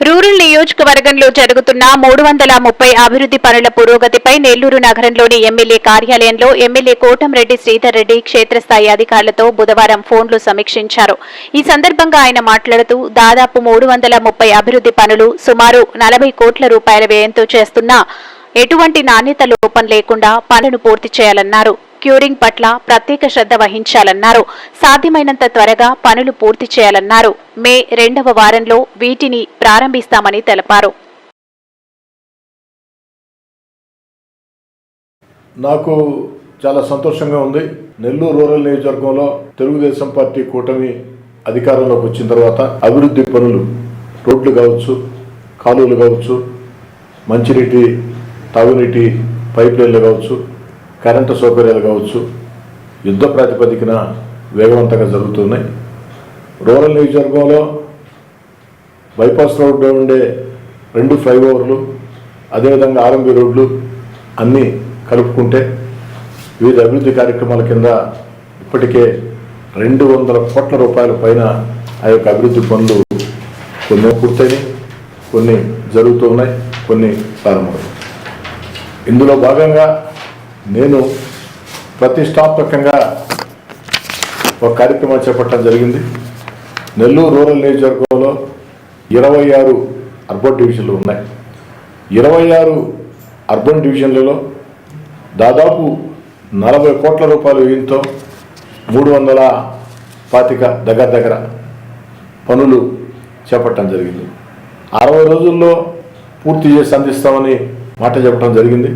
Rural నియోజకవర్గంలో జరుగుతున్న మూడు వందల ముప్పై అభివృద్ధి పనుల పురోగతిపై నెల్లూరు నగరంలోని ఎమ్మెల్యే కార్యాలయంలో ఎమ్మెల్యే కోటంరెడ్డి శ్రీధర్ రెడ్డి క్షేత్రస్థాయి అధికారులతో బుధవారం ఫోన్లు సమీక్షించారు. ఈ సందర్భంగా ఆయన మాట్లాడుతూ దాదాపు మూడు వందల ముప్పై అభివృద్ధి పనులు సుమారు నలభై కోట్ల రూపాయల వ్యయంతో చేస్తున్న ఎటువంటి నాణ్యత లోపం లేకుండా పనులను పూర్తి చేయాలన్నారు. క్యూరింగ్ పట్ల ప్రత్యేక శ్రద్ధ వహించాలన్నారు. సాధ్యమైనంత త్వరగా పనులు పూర్తి చేయాలన్నారు. మే రెండవ వారంలో వీటిని ప్రారంభిస్తామని తెలిపారు. నాకు చాలా సంతోషంగా ఉంది. నెల్లూరు రూరల్ నియోజకవర్గంలో తెలుగుదేశం పార్టీ కూటమి అధికారంలోకి వచ్చిన తర్వాత అభివృద్ధి పనులు రోడ్లు కావచ్చు కాలువలు కావచ్చు మంచినీటి తాగునీటి పైప్ లైన్లు కావచ్చు కరెంటు సౌకర్యాలు కావచ్చు యుద్ధ ప్రాతిపదికన వేగవంతంగా జరుగుతున్నాయి. రూరల్ నియోజకవర్గంలో బైపాస్ రోడ్లో ఉండే రెండు ఫ్లైఓవర్లు అదేవిధంగా ఆర్ఎంబి రోడ్లు అన్నీ కలుపుకుంటే వివిధ అభివృద్ధి కార్యక్రమాల కింద ఇప్పటికే రెండు వందల కోట్ల రూపాయల పైన ఆ యొక్క అభివృద్ధి పనులు కొన్ని పూర్తయినాయి కొన్ని జరుగుతూ ఉన్నాయి కొన్ని ప్రారంభమయ్యాయి ఇందులో భాగంగా నేను ప్రతిష్టాత్మకంగా ఒక కార్యక్రమం చేపట్టడం జరిగింది. నెల్లూరు రూరల్ నియోజకవర్గంలో ఇరవై ఆరు అర్బన్ డివిజన్లు ఉన్నాయి. ఇరవై ఆరు అర్బన్ డివిజన్లలో దాదాపు నలభై కోట్ల రూపాయల వ్యయంతో మూడు వందల పాతిక దగ్గర దగ్గర పనులు చేపట్టడం జరిగింది. అరవై రోజుల్లో పూర్తి చేసి అందిస్తామని మాట చెప్పడం జరిగింది.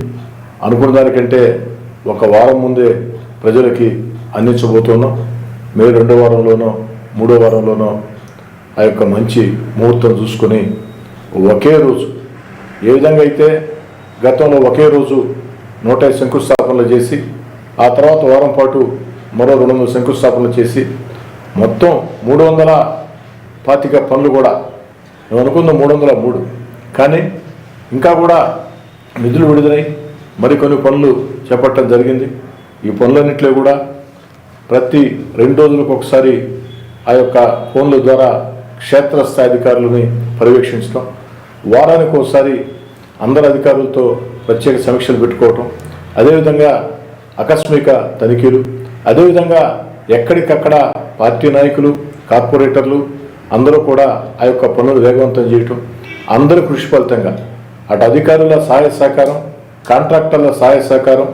అనుకున్న దానికంటే ఒక వారం ముందే ప్రజలకి అందించబోతున్నాం మే రెండో వారంలోనో మూడో వారంలోనో ఆ యొక్క మంచి ముహూర్తం చూసుకొని ఒకే రోజు ఏ విధంగా అయితే గతంలో ఒకే రోజు నూట శంకుస్థాపనలు చేసి ఆ తర్వాత వారం పాటు మరో రెండు వందల శంకుస్థాపనలు చేసి మొత్తం మూడు వందల పాతిక పనులు కూడా మేము అనుకున్న మూడు వందల మూడు కానీ ఇంకా కూడా నిధులు విడుదలై మరికొన్ని పనులు చేపట్టడం జరిగింది. ఈ పనులన్నింటిలో కూడా ప్రతి రెండు రోజులకు ఒకసారి ఆ యొక్క ఫోన్ల ద్వారా క్షేత్రస్థాయి అధికారులని పర్యవేక్షించడం. వారానికి ఒకసారి అందరు అధికారులతో ప్రత్యేక సమీక్షలు పెట్టుకోవటం. అదేవిధంగా ఆకస్మిక తనిఖీలు. అదేవిధంగా ఎక్కడికక్కడ పార్టీ నాయకులు కార్పొరేటర్లు అందరూ కూడా ఆ యొక్క పనులు వేగవంతం చేయటం. అందరూ కృషి ఫలితంగా. అటు అధికారుల సహాయ సహకారం కాంట్రాక్టర్ల సహాయ సహకారం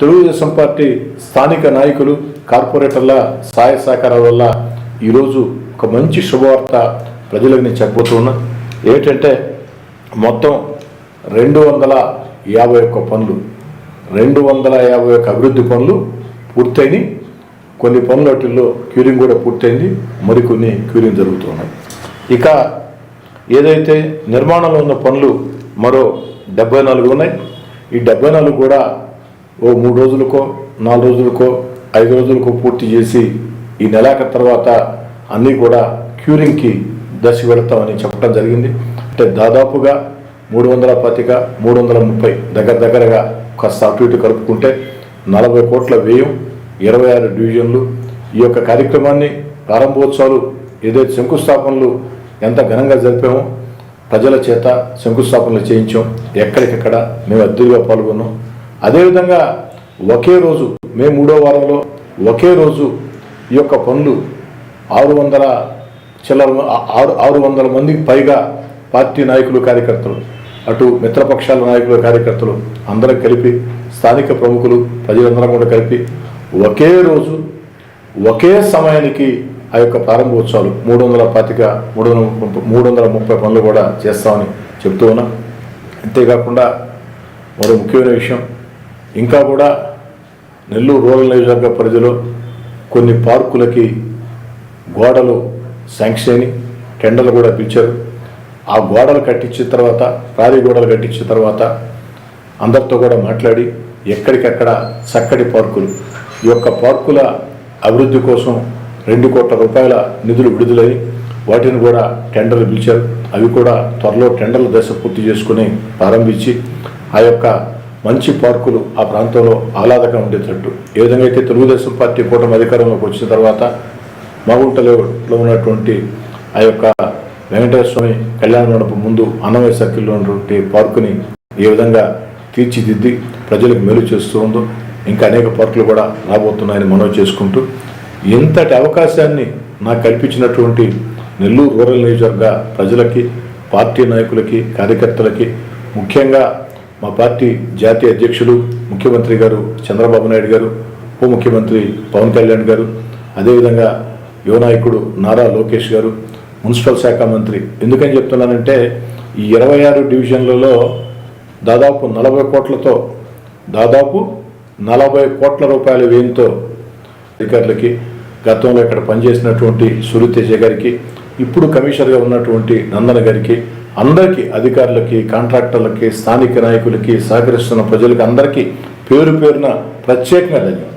తెలుగుదేశం పార్టీ స్థానిక నాయకులు కార్పొరేటర్ల సహాయ సహకారాల వల్ల ఈరోజు ఒక మంచి శుభవార్త ప్రజలకు నేను చెప్పబోతున్నా. ఏంటంటే మొత్తం రెండు వందల యాభై ఒక్క పనులు రెండు వందల యాభై ఒక్క అభివృద్ధి పనులు పూర్తయినాయి. కొన్ని పనులు వాటిల్లో క్యూరింగ్ కూడా పూర్తయింది. మరికొన్ని క్యూరింగ్ జరుగుతున్నాయి. ఇక ఏదైతే నిర్మాణంలో ఉన్న పనులు మరో డెబ్బై నాలుగు ఉన్నాయి. ఈ డెబ్బై నాలుగు కూడా ఓ మూడు రోజులకో నాలుగు రోజులకో ఐదు రోజులకో పూర్తి చేసి ఈ నెలాఖరు తర్వాత అన్నీ కూడా క్యూరింగ్కి దశ పెడతామని చెప్పడం జరిగింది. అంటే దాదాపుగా మూడు వందల పాతిక మూడు వందల ముప్పై దగ్గర దగ్గరగా కాస్త అటు ఇటు కలుపుకుంటే నలభై కోట్ల వ్యయం ఇరవై ఆరు డివిజన్లు. ఈ యొక్క కార్యక్రమాన్ని ప్రారంభోత్సవాలు ఏదైతే శంకుస్థాపనలు ఎంత ఘనంగా జరిపామో ప్రజల చేత శంకుస్థాపనలు చేయించాం. ఎక్కడికెక్కడ మేము అద్దెలుగా పాల్గొన్నాం. అదేవిధంగా ఒకే రోజు మే మూడో వారంలో ఒకే రోజు ఈ యొక్క పనులు ఆరు వందల చిల్లర ఆరు ఆరు వందల మందికి పైగా పార్టీ నాయకులు కార్యకర్తలు అటు మిత్రపక్షాల నాయకులు కార్యకర్తలు అందరం కలిపి స్థానిక ప్రముఖులు ప్రజలందరం కూడా కలిపి ఒకే రోజు ఒకే సమయానికి ఆ యొక్క ప్రారంభోత్సవాలు మూడు వందల పాతిక మూడు వందల మూడు వందల ముప్పై పనులు కూడా చేస్తామని చెప్తూ ఉన్నాం. అంతేకాకుండా మరో ముఖ్యమైన విషయం ఇంకా కూడా నెల్లూరు రూరల్ నియోజకవర్గ పరిధిలో కొన్ని పార్కులకి గోడలు శాంక్షన్ అయినాయి టెండర్లు కూడా పిలిచారు. ఆ గోడలు కట్టించిన తర్వాత ప్రారీ గోడలు కట్టించిన తర్వాత అందరితో కూడా మాట్లాడి ఎక్కడికక్కడ చక్కటి పార్కులు. ఈ యొక్క పార్కుల అభివృద్ధి కోసం రెండు కోట్ల రూపాయల నిధులు విడుదలై వాటిని కూడా టెండర్లు పిలిచారు. అవి కూడా త్వరలో టెండర్ల దశ పూర్తి చేసుకుని ప్రారంభించి ఆ యొక్క మంచి పార్కులు ఆ ప్రాంతంలో ఆహ్లాదకంగా ఉండేటట్టు. ఏ విధంగా అయితే తెలుగుదేశం పార్టీ కూటమి అధికారంలోకి వచ్చిన తర్వాత మాగుంటలో ఉన్నటువంటి ఆ యొక్క వెంకటేశ్వర స్వామి కళ్యాణ మండపం ముందు అన్నమయ్య సర్కిల్లో ఉన్నటువంటి పార్కుని ఏ విధంగా తీర్చిదిద్ది ప్రజలకు మేలు చేస్తూ ఉందో ఇంకా అనేక పార్కులు కూడా రాబోతున్నాయని మనవి చేసుకుంటూ ఇంతటి అవకాశాన్ని నాకు కల్పించినటువంటి నెల్లూరు రూరల్ నియోజకవర్గ ప్రజలకి పార్టీ నాయకులకి కార్యకర్తలకి ముఖ్యంగా మా పార్టీ జాతీయ అధ్యక్షుడు ముఖ్యమంత్రి గారు చంద్రబాబు నాయుడు గారు ఉప ముఖ్యమంత్రి పవన్ కళ్యాణ్ గారు అదేవిధంగా యువ నాయకుడు నారా లోకేష్ గారు మున్సిపల్ శాఖ మంత్రి. ఎందుకని చెప్తున్నానంటే ఈ ఇరవై ఆరు డివిజన్లలో దాదాపు నలభై కోట్లతో దాదాపు నలభై కోట్ల రూపాయల వ్యయంతో అధికారులకి గతంలో ఇక్కడ పనిచేసినటువంటి సూర్యతేజ గారికి ఇప్పుడు కమిషనర్గా ఉన్నటువంటి నందన గారికి అందరికీ అధికారులకి కాంట్రాక్టర్లకి స్థానిక నాయకులకి సహకరిస్తున్న ప్రజలకి అందరికీ పేరు పేరున ప్రత్యేకంగా ధన్యవాదాలు.